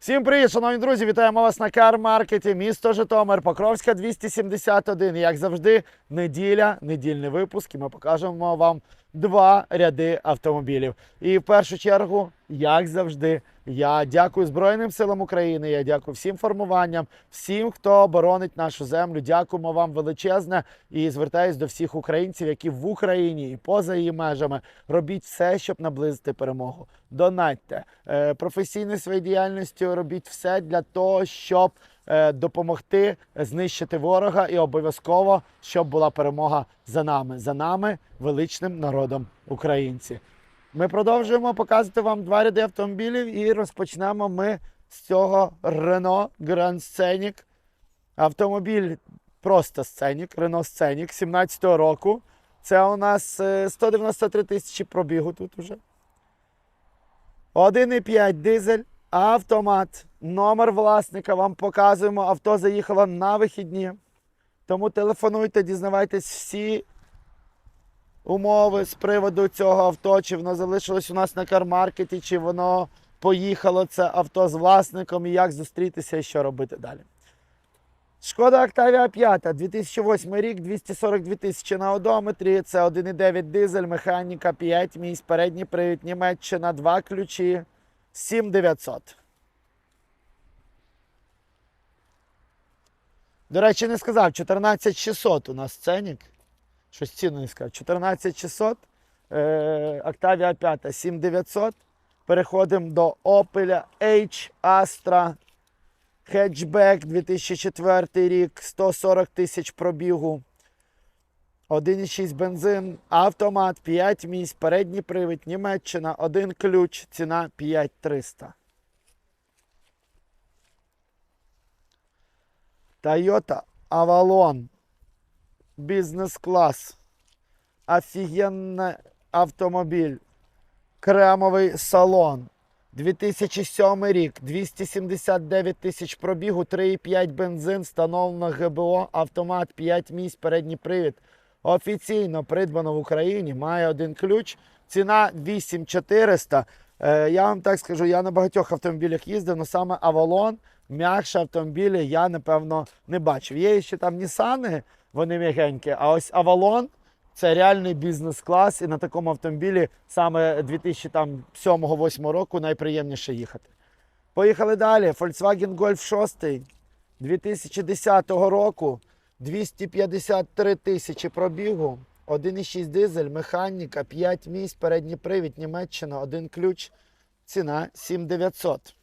Всім привіт, шановні друзі! Вітаємо вас на кар-маркеті. Місто Житомир, Покровська 271. І як завжди, неділя, недільний випуск. І ми покажемо вам два ряди автомобілів. І в першу чергу, як завжди, я дякую Збройним силам України. Я дякую всім формуванням, всім, хто боронить нашу землю. Дякуємо вам величезне і звертаюсь до всіх українців, які в Україні і поза її межами робіть все, щоб наблизити перемогу. Донатьте Е, професійною своєю діяльністю. Робіть все для того, щоб е, допомогти знищити ворога, і обов'язково щоб була перемога за нами, за нами, величним народом українці. Ми продовжуємо показувати вам два ряди автомобілів і розпочнемо ми з цього Renault Grand Scenic. Автомобіль просто Scenic, Renault Scenic 17-го року. Це у нас е, 193 тисячі пробігу тут уже. 1,5 дизель, автомат, номер власника. Вам показуємо. Авто заїхало на вихідні. Тому телефонуйте, дізнавайтесь всі умови з приводу цього авто, чи воно залишилось у нас на кармаркеті, чи воно поїхало це авто з власником, і як зустрітися і що робити далі. Шкода Octavia 5, 2008 рік, 242 тисячі на одометрі. Це 1,9 дизель, механіка 5 місць, передній привід, Німеччина, 2 ключі, 7900. До речі, не сказав, 14600 у нас ценник. Щось ціну не сказав. 14600, е, Octavia 5, 7900. Переходимо до Opel H Astra. Хетчбек 2004 рік, 140 тисяч пробігу. 1,6 бензин, автомат, 5 місць, передній привід, Німеччина, один ключ, ціна 5300. Toyota Avalon. Бізнес-клас. Офігенний автомобіль. Кремовий салон. 2007 рік, 279 тисяч пробігу, 3,5 бензин, встановлено ГБО, автомат, 5 місць, передній привід. Офіційно придбано в Україні, має один ключ. Ціна 8400. Е, я вам так скажу, я на багатьох автомобілях їздив, але саме Avalon, м'якше автомобілі я, напевно, не бачив. Є ще там Нісани, вони м'ягенькі, а ось Avalon це реальний бізнес-клас, і на такому автомобілі саме 2007-2008 року найприємніше їхати. Поїхали далі. Volkswagen Golf 6 2010 року, 253 тисячі пробігу, 1,6 дизель, механіка, 5 місць, передній привід, Німеччина, один ключ, ціна 7900.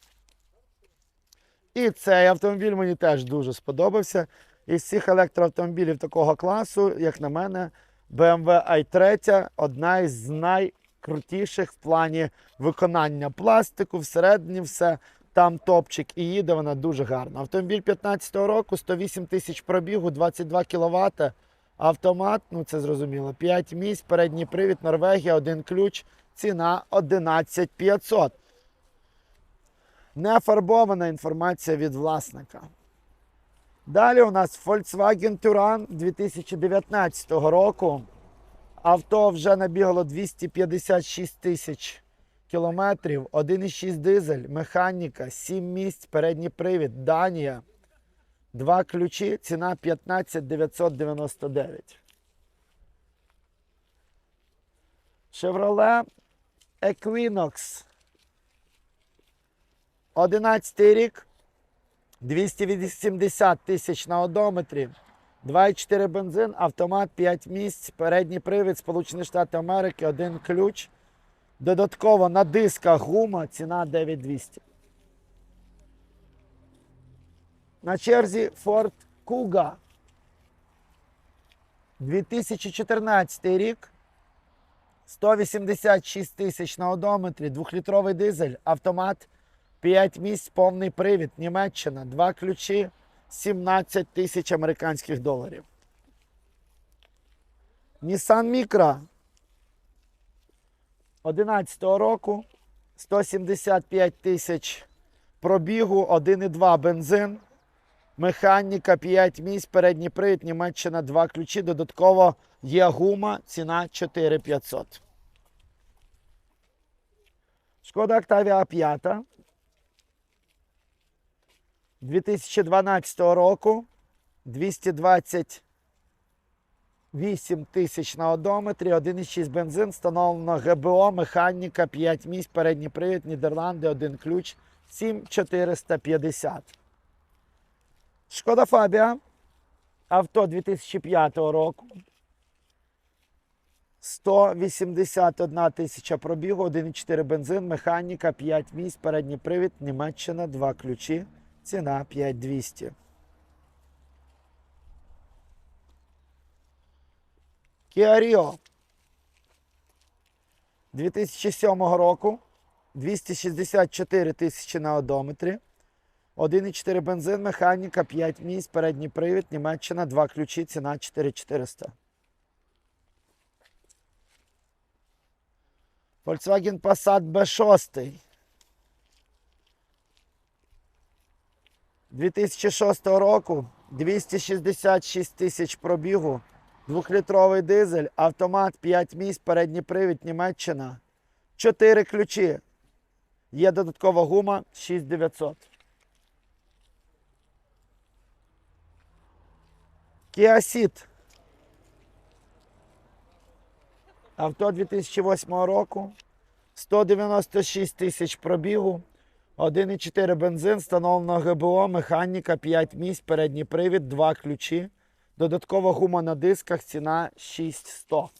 І цей автомобіль мені теж дуже сподобався. Із всіх електроавтомобілів такого класу, як на мене, BMW i3 одна із найкрутіших в плані виконання пластику, всередині все. Там топчик і їде вона дуже гарно. Автомобіль 15-го року, 108 тисяч пробігу, 22 кВт. Автомат, ну це зрозуміло, 5 місць, передній привід, Норвегія, один ключ, ціна 11500. Нефарбована інформація від власника. Далі у нас Volkswagen Touran 2019 року. Авто вже набігало 256 тисяч кілометрів, 1,6 дизель, механіка, 7 місць, передній привід, Данія. Два ключі, ціна 15 999. Chevrolet Equinox. 11 рік. 280 тисяч на одометрі. 2,4 бензин, автомат 5 місць, передній привід, Сполучені Штати Америки, один ключ. Додатково на дисках гума, ціна 9200. На черзі Ford Kuga. 2014 рік. 186 тисяч на одометрі, 2-літровий дизель, автомат 5 місць, повний привід, Німеччина, 2 ключі, 17 тисяч американських доларів. Nissan Micra. 11 року, 175 тисяч пробігу, 1,2 бензин, механіка. 5 місць, передній привід, Німеччина, 2 ключі, додатково є гума, ціна 4500. Шкода Octavia 5 2012 року 228 тисяч на одометрі, 1,6 бензин, встановлено ГБО, механіка, 5 місць, передній привід, Нідерланди, один ключ, 7450. Шкода Фабія. Авто 2005 року. 181 тисяча пробігу, 1,4 бензин, механіка, 5 місць, передній привід, Німеччина, 2 ключі, ціна 5200. Kia Rio 2007 року 264 тисячі на одометрі. 1,4 бензин, механіка, 5 місць, передній привід, Німеччина, 2 ключі, ціна 4400. Volkswagen Passat B6. 2006 року 266 тисяч пробігу, 2-літровий дизель, автомат 5 місць, передній привід, Німеччина. 4 ключі. Є додаткова гума 6900. Kia Ceed. Авто 2008 року. 196 тисяч пробігу. 1,4 бензин, встановлено ГБО, механіка, 5 місць, передній привід, 2 ключі. Додаткова гума на дисках, ціна 6100.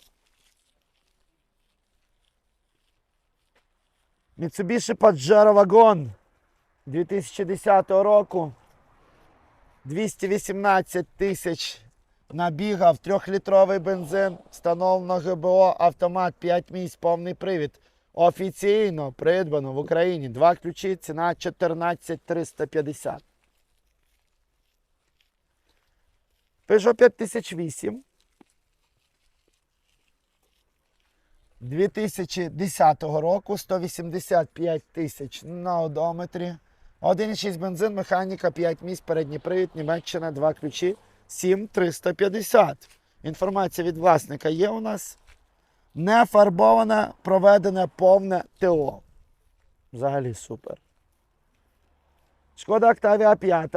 Mitsubishi Pajero Wagon 2010 року. 218 тисяч набігав, 3-літровий бензин, встановлено ГБО, автомат, 5 місць, повний привід. Офіційно придбано в Україні. Два ключі, ціна 14 350. Peugeot 5008. 2010 року 185 тисяч на одометрі. 1,6 бензин, механіка, 5 місць, передній привід, Німеччина, 2 ключі, 7350. Інформація від власника є у нас. Не фарбоване, проведене повне ТО. Взагалі супер. Шкода Octavia 5.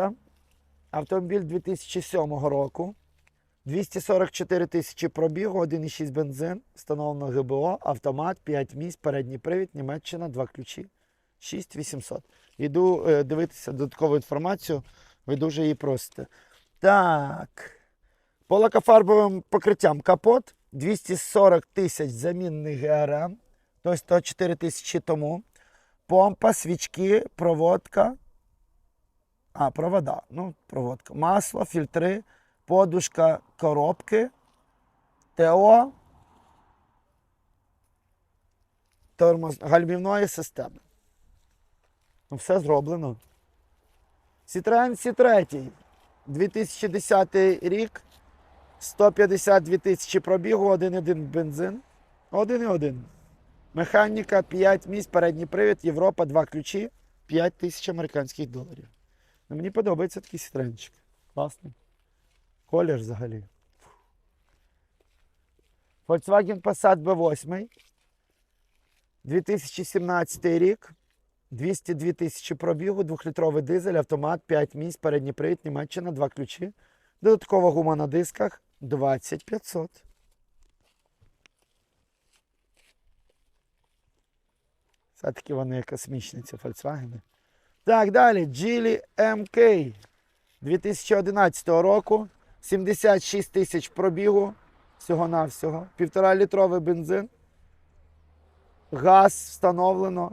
Автомобіль 2007 року. 244 тисячі пробігу, 1,6 бензин, встановлено ГБО, автомат, 5 місць, передній привід, Німеччина, 2 ключі, 6800. Йду е, дивитися додаткову інформацію, ви дуже її просите. Так. По лакофарбовим покриттям капот 240 тисяч замінний ГРМ, тобто 104 тисячі тому. Помпа, свічки, проводка. А, провода. Ну, проводка. Масло, фільтри, подушка, коробки, ТО, тормоз, гальмівної системи. Ну, все зроблено. Citroen C3. 2010 рік. 152 тисячі пробігу, 1,1 бензин. 1,1. Механіка, 5 місць, передній привід, Європа, 2 ключі, 5 тисяч американських доларів. Ну, мені подобається такий сітренчик. Класний. Колір взагалі. Volkswagen Passat B8. 2017 рік. 202 тисячі пробігу, 2-літровий дизель, автомат, 5 місць, передній привід, Німеччина, 2 ключі. Додаткова гума на дисках 2500. Все-таки вони космічні, ці Volkswagen. Так, далі. Geely MK 2011 року. 76 тисяч пробігу. Всього-навсього. Півтора літровий бензин. Газ встановлено.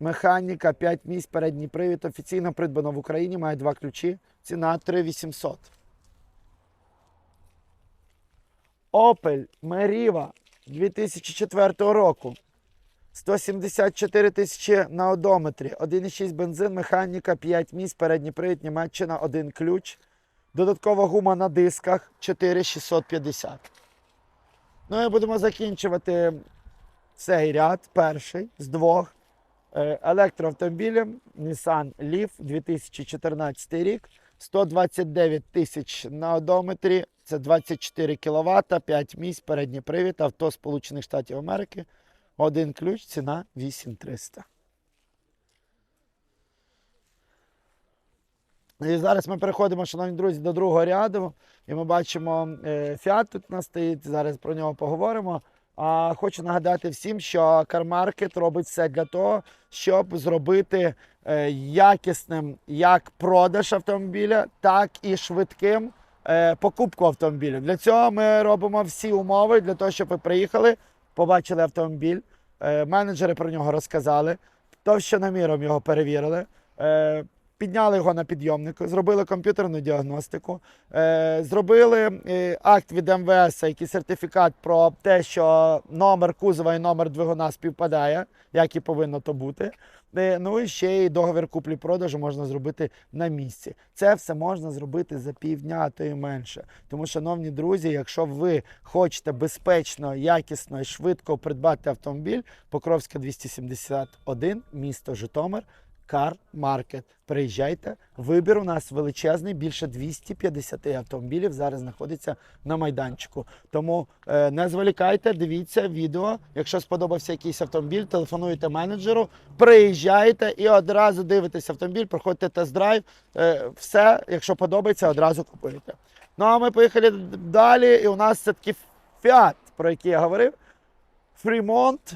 Механіка, 5 місць, передній привід. Офіційно придбано в Україні, має два ключі. Ціна 3800. Opel Meriva 2004 року. 174 тисячі на одометрі. 1,6 бензин, механіка, 5 місць, передній привід, Німеччина, один ключ. Додаткова гума на дисках 4650. Ну і будемо закінчувати цей ряд, перший з двох. Е, Електроавтомобілем Nissan Leaf 2014 рік. 129 тисяч на одометрі. Це 24 кВт, 5 місць, передній привід, авто Сполучених Штатів Америки. Один ключ, ціна 8300. І зараз ми переходимо, шановні друзі, до другого ряду. І ми бачимо е, Fiat тут у нас стоїть. Зараз про нього поговоримо. А хочу нагадати всім, що CarMarket робить все для того, щоб зробити е, якісним як продаж автомобіля, так і швидким е, покупку автомобіля. Для цього ми робимо всі умови для того, щоб ви приїхали, побачили автомобіль. Е, менеджери про нього розказали, товщиноміром його перевірили. Підняли його на підйомнику, зробили комп'ютерну діагностику, е, зробили е, акт від МВС, який сертифікат про те, що номер кузова і номер двигуна співпадає, як і повинно то бути. Е, ну і ще й договір куплі-продажу можна зробити на місці. Це все можна зробити за півдня, а то і менше. Тому, шановні друзі, якщо ви хочете безпечно, якісно і швидко придбати автомобіль, Покровська 271, місто Житомир. Car Market. Приїжджайте. Вибір у нас величезний, більше 250 автомобілів зараз знаходиться на майданчику. Тому е, не зволікайте, дивіться відео. Якщо сподобався якийсь автомобіль, телефонуйте менеджеру, приїжджайте і одразу дивитесь автомобіль, проходьте тест-драйв. Е, все, якщо подобається, одразу купуєте. Ну а ми поїхали далі. І у нас це такий Fiat, про який я говорив. Fremont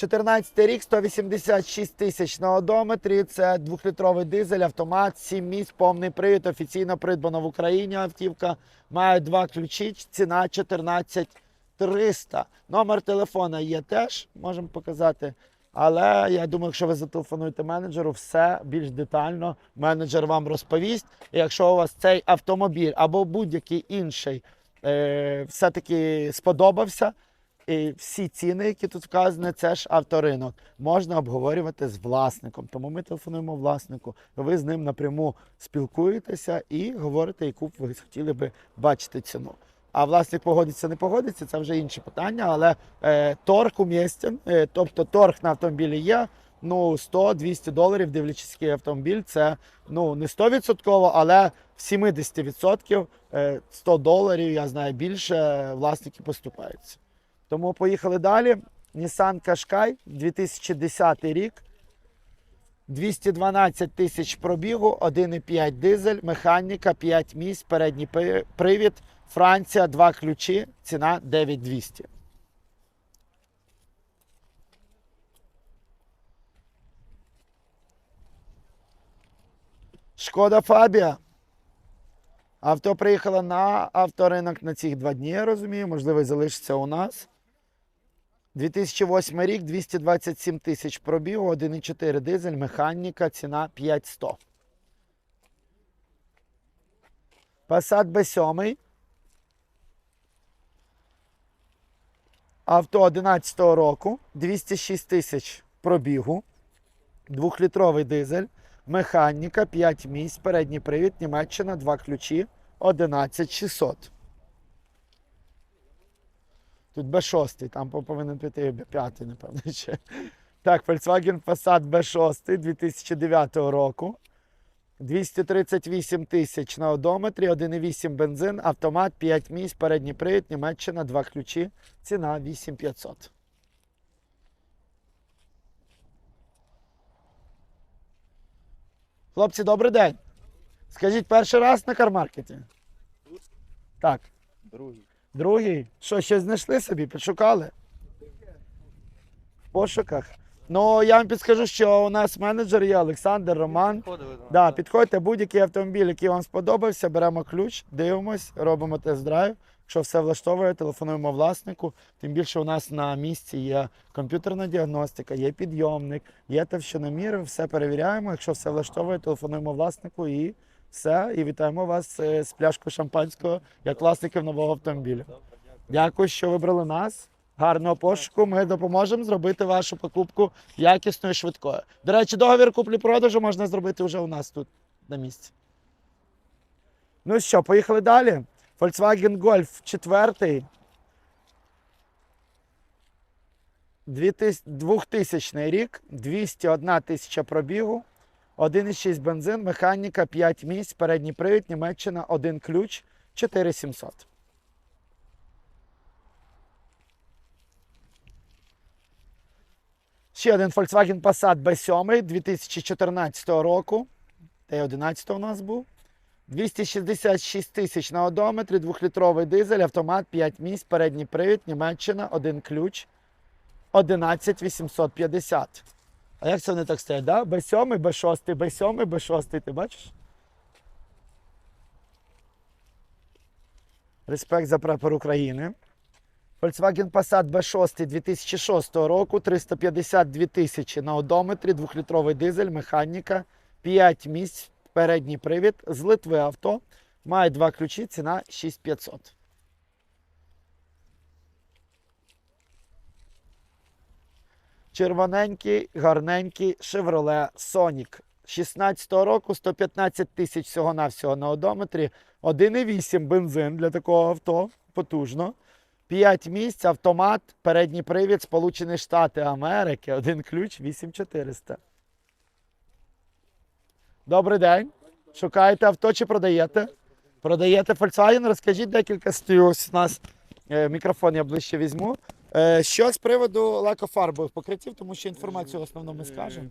14 рік, 186 тисяч на одометрі. Це двохлітровий дизель, автомат, 7 місць, повний привід, офіційно придбана в Україні автівка. Має два ключі, ціна 14 300. Номер телефона є теж, можемо показати. Але я думаю, якщо ви зателефонуєте менеджеру, все більш детально менеджер вам розповість. І якщо у вас цей автомобіль або будь-який інший е, все-таки сподобався, і всі ціни, які тут вказані, це ж авторинок. Можна обговорювати з власником. Тому ми телефонуємо власнику. Ви з ним напряму спілкуєтеся і говорите, яку б ви хотіли би бачити ціну. А власник погодиться, не погодиться, це вже інше питання. Але е, торг умєстен, е, тобто торг на автомобілі є. Ну, 100-200 доларів, дивлячись, який автомобіль, це ну не 100%, але в 70% е, 100 доларів, я знаю більше, власники поступаються. Тому поїхали далі. Nissan Qashqai, 2010 рік. 212 тисяч пробігу, 1,5 дизель, механіка, 5 місць, передній привід, Франція, 2 ключі, ціна 9200. Шкода Фабія. Авто приїхало на авторинок на ці два дні, я розумію. Можливо, залишиться у нас. 2008 рік, 227 тисяч пробігу, 1,4 дизель, механіка, ціна 5100. Passat B7. Авто 11 року, 206 тисяч пробігу, 2-літровий дизель, механіка, 5 місць, передній привід, Німеччина, 2 ключі, 11600. Тут B6, там повинен піти B5, напевно, ще. Так, Volkswagen Passat B6 2009 року. 238 тисяч на одометрі, 1,8 бензин, автомат, 5 місць, передній привід, Німеччина, 2 ключі, ціна 8500. Хлопці, добрий день. Скажіть, перший раз на кармаркеті? Так. Другий. Другий. Що, щось знайшли собі, підшукали? В пошуках. Ну, я вам підскажу, що у нас менеджер є Олександр, Роман. Ходили до Да, нас. підходьте, будь-який автомобіль, який вам сподобався, беремо ключ, дивимось, робимо тест-драйв. Якщо все влаштовує, телефонуємо власнику. Тим більше у нас на місці є комп'ютерна діагностика, є підйомник, є товщиноміри, все перевіряємо. Якщо все влаштовує, телефонуємо власнику і все. І вітаємо вас е, з пляшкою шампанського як власників нового автомобіля. Дякую, що вибрали нас. Гарного пошуку. Ми допоможемо зробити вашу покупку якісною і швидкою. До речі, договір куплі-продажу можна зробити вже у нас тут на місці. Ну що, поїхали далі. Volkswagen Golf 4. 2000 рік, 201 тисяча пробігу, 1,6 бензин, механіка, 5 місць, передній привід, Німеччина, 1 ключ, 4700. Ще один Volkswagen Passat B7 2014 року. Т11 у нас був. 266 тисяч на одометрі, 2-літровий дизель, автомат, 5 місць, передній привід, Німеччина, один ключ, 11 850. А як це вони так стоять? Да? Б7, Б6, Б7, Б6, ти бачиш? Респект за прапор України. Volkswagen Passat B6 2006 року, 352 тисячі на одометрі, 2-літровий дизель, механіка, 5 місць, передній привід, з Литви авто. Має два ключі, ціна 6500. Червоненький, гарненький Chevrolet Sonic. 16 року 115 тисяч всього-навсього на одометрі. 1,8 бензин для такого авто. Потужно. 5 місць, автомат, передній привід, Сполучені Штати Америки. Один ключ 8400. Добрий день. Шукаєте авто чи продаєте? Продаєте Volkswagen? Розкажіть декілька. Ось у нас е, мікрофон я ближче візьму. Е, що з приводу лакофарбових покриттів, тому що інформацію в основному ми скажемо.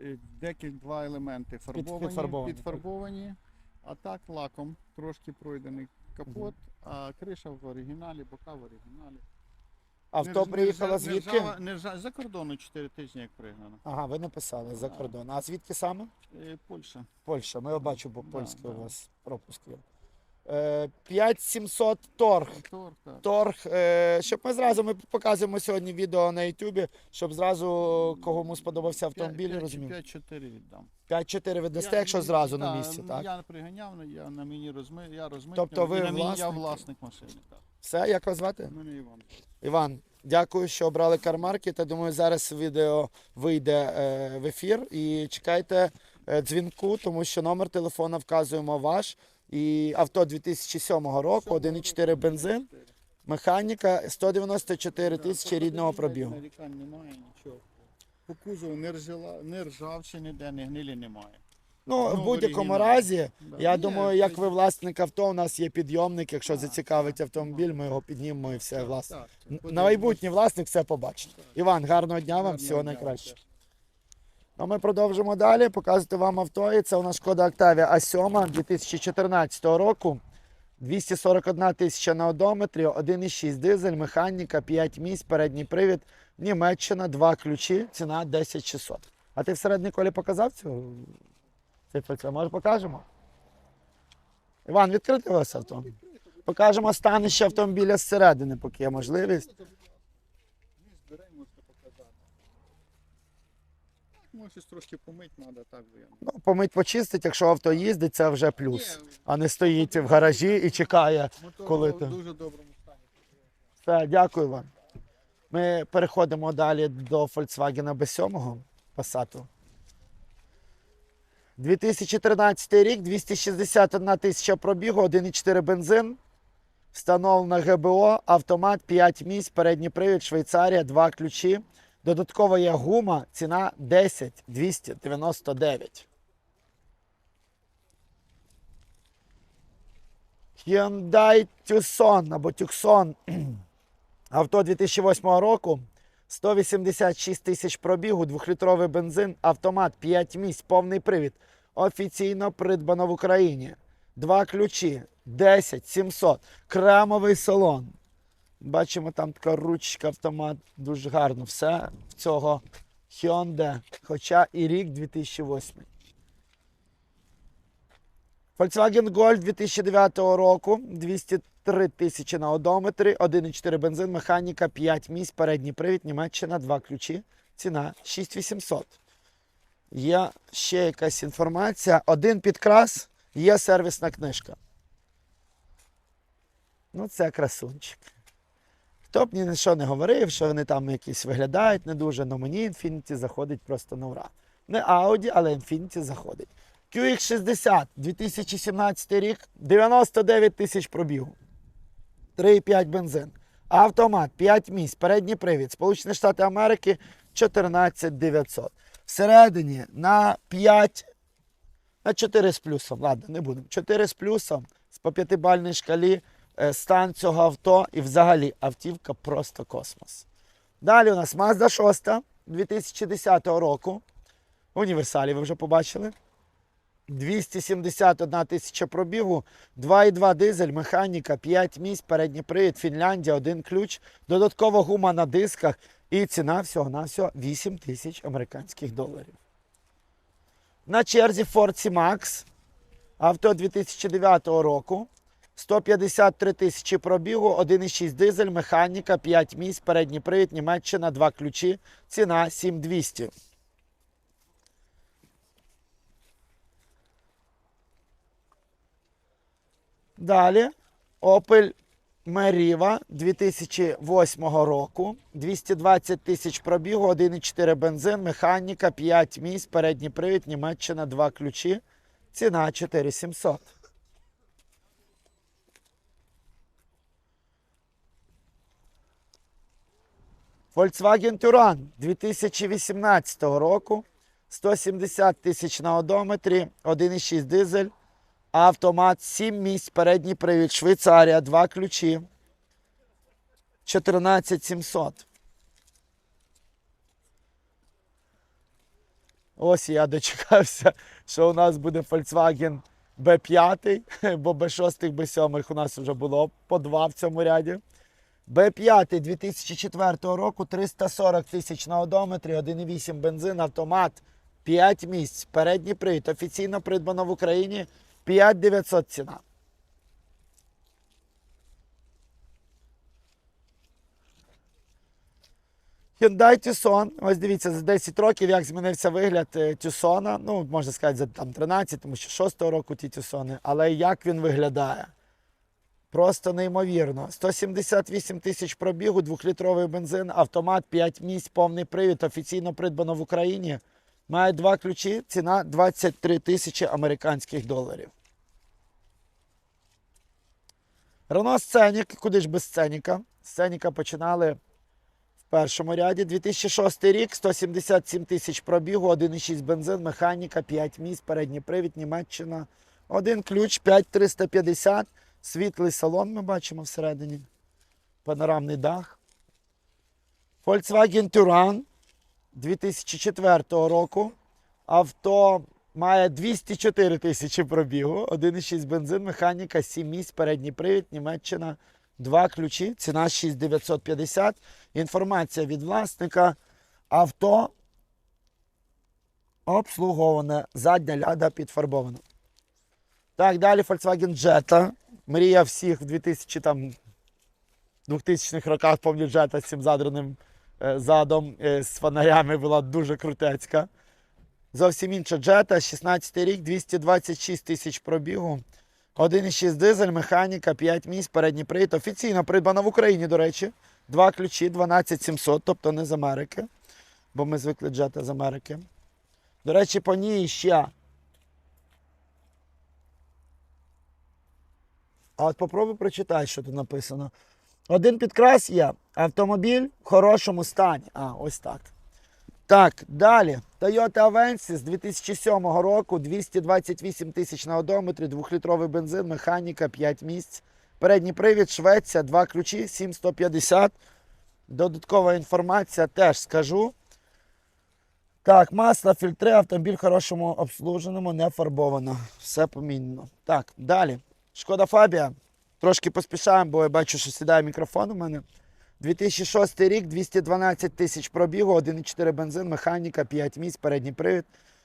Е, е, Декілька елементи фарбовані, підфарбовані, підфарбовані, а так лаком трошки пройдений капот, а криша в оригіналі, бока в оригіналі. Авто Не рж- не приїхало звідки? Не не ржа, за кордону 4 тижні як пригнано. Ага, ви написали за кордон. А звідки саме? Е, Польща. Польща. Ми бачу, бо Да, польський да. у вас пропуск є. Е, 5700 торг. Торг. Торг, е, щоб ми зразу ми показуємо сьогодні відео на Ютубі, щоб зразу кому сподобався автомобіль, розумів. 5-4 віддам. 5-4 віддасте, якщо зразу на місці, так? Я не приганяв, я на мені розми, я розмитнив. Тобто ви і на мені я власник? власник машини. Так. Все, як вас звати? Мене Іван. Іван, дякую, що обрали кармаркет. Я думаю, зараз відео вийде е, в ефір і чекайте е, дзвінку, тому що номер телефона вказуємо ваш. І авто 2007 року, 1,4 бензин, механіка, 194 тисячі рідного пробігу. Нарікань немає нічого. По кузову не, ржала, не ржавчини ніде, не гнилі немає. Ну, в будь-якому разі, я думаю, як ви власник авто, у нас є підйомник. Якщо зацікавить автомобіль, ми його піднімемо і все, власне. На майбутнє власник все побачить. Іван, гарного дня вам, всього найкращого. А ми продовжимо далі показувати вам авто. І це у нас шкода Octavia А7 2014 року. 241 тисяча на одометрі, 1,6 дизель, механіка, 5 місць, передній привід, Німеччина, 2 ключі, ціна 10 600. А ти всередині колі показав цю цифру? Може покажемо? Іван, відкрити вас авто. Покажемо станище автомобіля зсередини, поки є можливість. Ні, збирай, можете показати. Щось трошки помить треба, так би я. Ну, помить почистить, якщо авто їздить, це вже плюс. Ні, А не стоїть в гаражі і чекає. Мотор Коли в ти- дуже доброму стані. Все, дякую вам. Ми переходимо далі до Volkswagen B7 Passat. 2013 рік, 261 тисяча пробігу, 1,4 бензин. Встановлена ГБО, автомат 5 місць, передній привід, Швейцарія, 2 ключі. Додатково є гума, ціна 10 299. Hyundai Tucson або Tucson. Авто 2008 року. 186 тисяч пробігу, 2-літровий бензин, автомат, 5 місць, повний привід. Офіційно придбано в Україні. Два ключі, 10 700, кремовий салон. Бачимо, там така ручка, автомат, дуже гарно. Все в цього Hyundai, хоча і рік 2008. Volkswagen Golf 2009 року, 203 тисячі на одометрі, 1,4 бензин, механіка, 5 місць, передній привід, Німеччина, 2 ключі, ціна 6800. Є ще якась інформація. Один підкрас, є сервісна книжка. Ну, це красунчик. Хто б ні на що не говорив, що вони там якісь виглядають не дуже, але мені Infiniti заходить просто на ура. Не Audi, але Infiniti заходить. QX60 2017 рік, 99 тисяч пробігу. 3,5 бензин. Автомат 5 місць, передній привід. Сполучені Штати Америки 14 900. Всередині на 5, на 4 з плюсом. Ладно, не будемо. 4 з плюсом з по 5-бальній шкалі е, стан цього авто і взагалі автівка просто космос. Далі у нас Mazda 6 2010 року. Універсалі ви вже побачили. 271 тисяча пробігу, 2,2 дизель, механіка, 5 місць, передній привід, Фінляндія, один ключ, додаткова гума на дисках і ціна всього-навсього 8 тисяч американських доларів. На черзі Ford C-Max, авто 2009 року. 153 тисячі пробігу, 1,6 дизель, механіка, 5 місць, передній привід, Німеччина, 2 ключі, ціна 7200. Далі Opel Meriva 2008 року. 220 тисяч пробігу, 1,4 бензин, механіка, 5 місць, передній привід, Німеччина, 2 ключі. Ціна 4700. Volkswagen Touran 2018 року. 170 тисяч на одометрі, 1,6 дизель, автомат, 7 місць, передній привід, Швейцарія, 2 ключі. 14700. Ось я дочекався, що у нас буде Volkswagen B5, бо B6, B7 у нас вже було по два в цьому ряді. Б5 2004 року 340 тисяч на одометрі, 1,8 бензин, автомат, 5 місць, передній привід, офіційно придбано в Україні 5900 ціна. Hyundai Tucson. Ось дивіться, за 10 років, як змінився вигляд е, Tucsona. Ну, можна сказати, за там 13, тому що 6 року ті Tucsoni. Але як він виглядає? Просто неймовірно. 178 тисяч пробігу, 2-літровий бензин, автомат, 5 місць, повний привід, офіційно придбано в Україні. Має два ключі, ціна 23 тисячі американських доларів. Рено Сценік, куди ж без Сценіка? Сценіка починали в першому ряді. 2006 рік, 177 тисяч пробігу, 1,6 бензин, механіка, 5 місць, передній привід, Німеччина. Один ключ, 5350. Світлий салон ми бачимо всередині. Панорамний дах. Volkswagen Touran 2004 року. Авто має 204 тисячі пробігу, 1,6 бензин, механіка, 7 місць, передній привід, Німеччина, два ключі, ціна 6950. Інформація від власника. Авто обслуговане, задня ляда підфарбована. Так, далі Volkswagen Jetta. Мрія всіх в 2000 там 2000-х роках Jetta з цим задраним е, задом е, з фонарями була дуже крутецька. Зовсім інша Jetta, 16 рік, 226 тисяч пробігу. 1,6 дизель, механіка, 5 місць, передній привід. Офіційно придбана в Україні, до речі. Два ключі, 12700, тобто не з Америки. Бо ми звикли Jetta з Америки. До речі, по ній ще А от попробуй прочитай, що тут написано. Один підкрас є. Автомобіль в хорошому стані. А, ось так. Так, далі. Toyota Avensis з 2007 року, 228 тисяч на одометрі, 2-літровий бензин, механіка, 5 місць. Передній привід, Швеція, 2 ключі, 7150. Додаткова інформація теж скажу. Так, масло, фільтри, автомобіль в хорошому обслуженому, не фарбовано. Все помінено. Так, далі. Шкода Фабія. Трошки поспішаємо, бо я бачу, що сідає мікрофон у мене. 2006 рік, 212 тисяч пробігу, 1,4 бензин, механіка, 5 місць, передній привід.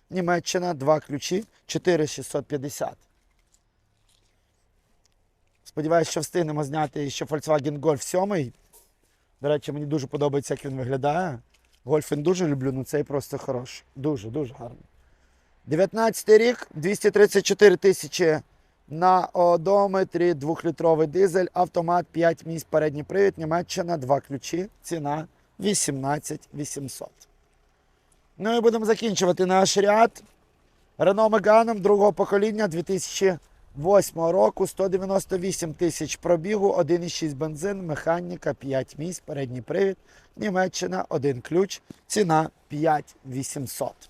Німеччина, 2 ключі, 4650. Сподіваюсь, що встигнемо зняти ще Volkswagen Golf 7. До речі, мені дуже подобається, як він виглядає. Гольф він дуже люблю, ну цей просто хороший. Дуже, дуже гарний. 19 рік, 234 тисячі на одометрі, 2-літровий дизель, автомат, 5 місць, передній привід, Німеччина, 2 ключі, ціна 18 800. Ну і будемо закінчувати наш ряд. Renault Megane другого покоління 2008 року, 198 тисяч пробігу, 1,6 бензин, механіка, 5 місць, передній привід, Німеччина, 1 ключ, ціна 5800.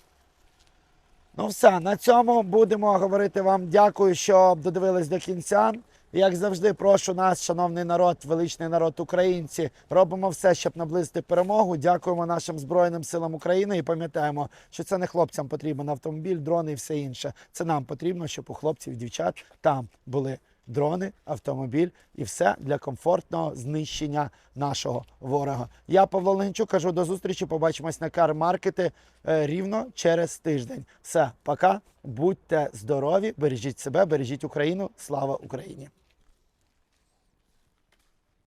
Ну все, на цьому будемо говорити вам. Дякую, що додивились до кінця. Як завжди, прошу нас, шановний народ, величний народ українці. Робимо все, щоб наблизити перемогу. Дякуємо нашим Збройним силам України і пам'ятаємо, що це не хлопцям потрібен автомобіль, дрони і все інше. Це нам потрібно, щоб у хлопців і дівчат там були дрони, автомобіль і все для комфортного знищення нашого ворога. Я Павло Ленчук, кажу до зустрічі. Побачимось на кар-маркети е, рівно через тиждень. Все, пока. Будьте здорові, бережіть себе, бережіть Україну. Слава Україні!